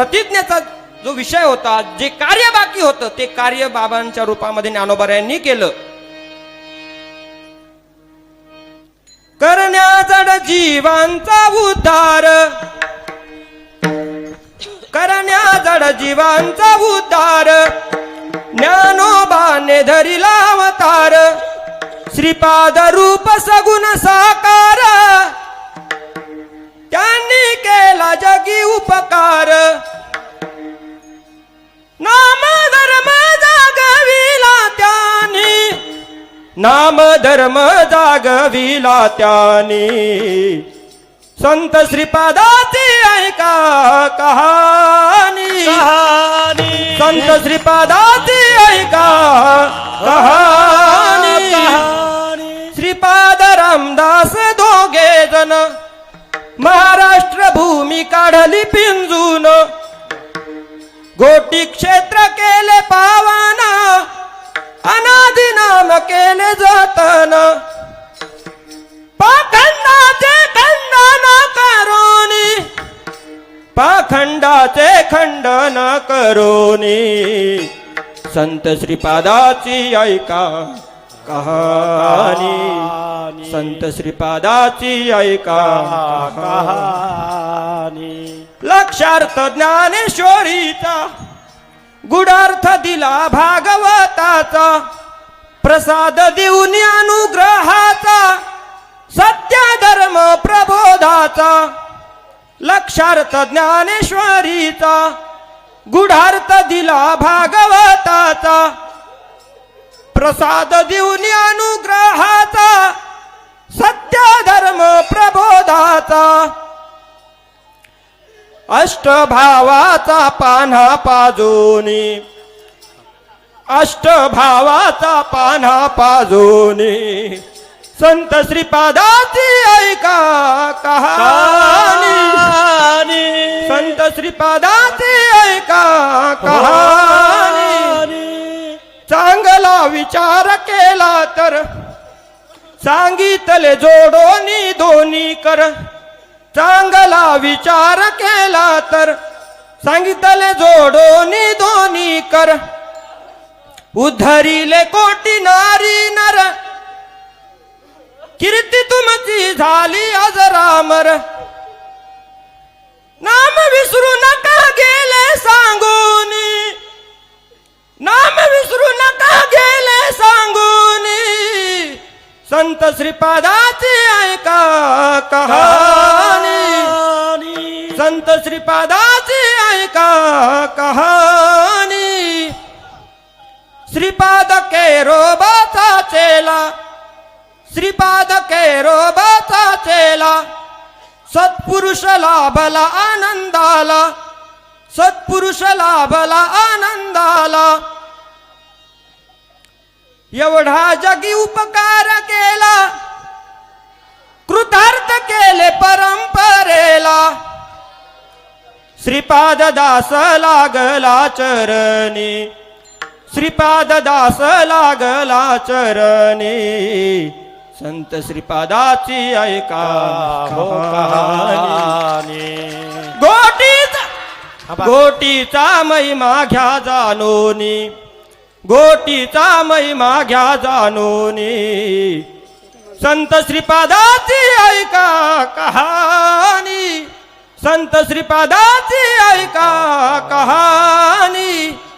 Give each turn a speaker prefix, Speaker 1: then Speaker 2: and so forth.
Speaker 1: प्रतिज्ञेचा जो विषय होता जे कार्य बाकी होतं ते कार्य बाबांच्या रूपामध्ये ज्ञानोबऱ्यांनी केलं. करण्याचा जीवांचा उद्धार. करण्याचा जीवांचा उद्धार. ज्ञानोबाने धरिला अवतार. श्रीपाद रूप सगुण साकार. त्यांनी केला जगी उपकार. नाम धर्म जागविला त्याने संत श्रीपादाची ऐका कहाणी.
Speaker 2: कहाणी.
Speaker 1: संत श्रीपादाची ऐका कहाणी.
Speaker 2: कहाणी.
Speaker 1: श्रीपाद रामदास दोघे जण. महाराष्ट्र भूमी काढली पिंजून. गोटी क्षेत्र केले पावन. नाम केले जतन पाखंडाचे खंडन करोनी। पाखंडाचे खंडन करोनी। संत श्रीपादाची ऐका कहाणी। संत श्रीपादाची ऐका
Speaker 2: कहाणी।
Speaker 1: लक्षार्थ ज्ञानेश्वरीचा गुडार्थ दिला भागवताचा। प्रसाद देऊन अनुग्रहाचा सत्य धर्म प्रबोधाचा लक्षार्थ ज्ञानेश्वरीचा गुढार्थ दिला भागवताचा प्रसाद देऊन अनुग्रहाचा सत्य धर्म प्रबोधाचा अष्टभावाचा पान्हा पाजोनी अष्टभावाचा पान्हा पाजोनी. संत श्रीपादाची ऐका कहाणी. संत श्रीपादाची ऐका कहाणी. चांगला विचार केला तर सांगितले जोडोनी दोन्ही कर. चांगला विचार केला तर सांगितले जोडोनी दोन्ही कर. उद्धरिले कोटी नारी नर. कीर्ती तुमची झाली अजरामर नाम विसरू नका गेले सांगून. नाम विसरू नका गेले सांगून. संत श्रीपादाची ऐका कहाणी. संत श्रीपादाची ऐका कहाणी. श्रीपाद केरोबाचा चेला. श्रीपाद केरोबाचा चेला. सत्पुरुष लाभला आनंदाला. सत्पुरुष लाभला आनंदाला. एवढा जगी उपकार केला. कृतार्थ केले परंपरेला. श्रीपाद दास लागला चरणी. श्रीपाद दास लागला चरणी. संत श्रीपादाची ऐका. गोटीचा गोटीचा महिमा घ्या जाणोनी. गोटीचा महिमा घ्या जाणोनी. संत श्रीपादाची ऐका कहाणी. संत श्रीपादाची ऐका कहाणी. प्रयोजन